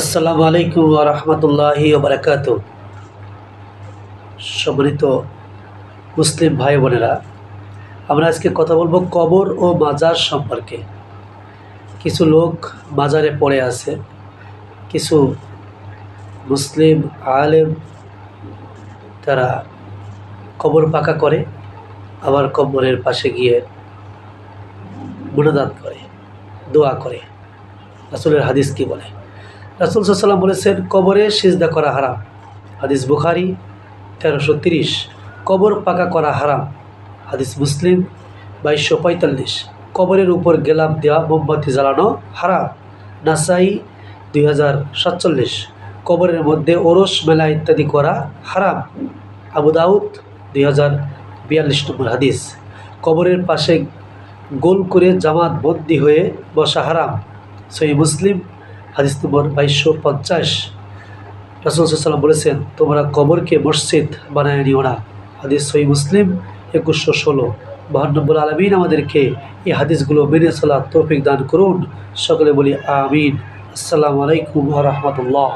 আসসালামু আলাইকুম রহমতুল্লাহি বারাকাত সম্মানিত মুসলিম ভাই বোনেরা, আমরা আজকে কথা বলব কবর ও মাজার সম্পর্কে। কিছু লোক মাজারে পড়ে আছে, কিছু মুসলিম আলেম তারা কবর পাকা করে, আবার কবরের পাশে গিয়ে গুণদান করে, দোয়া করে। রাসুলের হাদিস কি বলে? রাসুল সাল্লাম বলেছেন, কবরে সিজদা করা হারাম। হাদিস বুখারি, তেরোশো তিরিশ। কবর পাকা করা হারাম। হাদিস মুসলিম, বাইশশো পঁয়তাল্লিশ। কবরের উপর গেলাম দেওয়া, মোমবাতি জ্বালানো হারাম। নাসাই, দুই হাজার সাতচল্লিশ। কবরের মধ্যে ওরস, মেলা ইত্যাদি করা হারাম। আবু দাউদ, দুই হাজার বিয়াল্লিশ নম্বর হাদিস। কবরের পাশে গোল করে জামাত বন্দি হয়ে বসা হারাম। সই মুসলিম হাদিস নম্বর বাইশশো পঞ্চাশ। রাসুল সাল্লাম বলেছেন, তোমরা কবরকে মসজিদ বানায় নিও না। হাদিস সই মুসলিম, একুশশো ষোলো। মহানব্বুল আলমিন আমাদেরকে এই হাদিসগুলো মেনে চলার তৌফিক দান করুন। সকলে বলি আমিন। আসসালামু আলাইকুম রহমতুল্লাহ।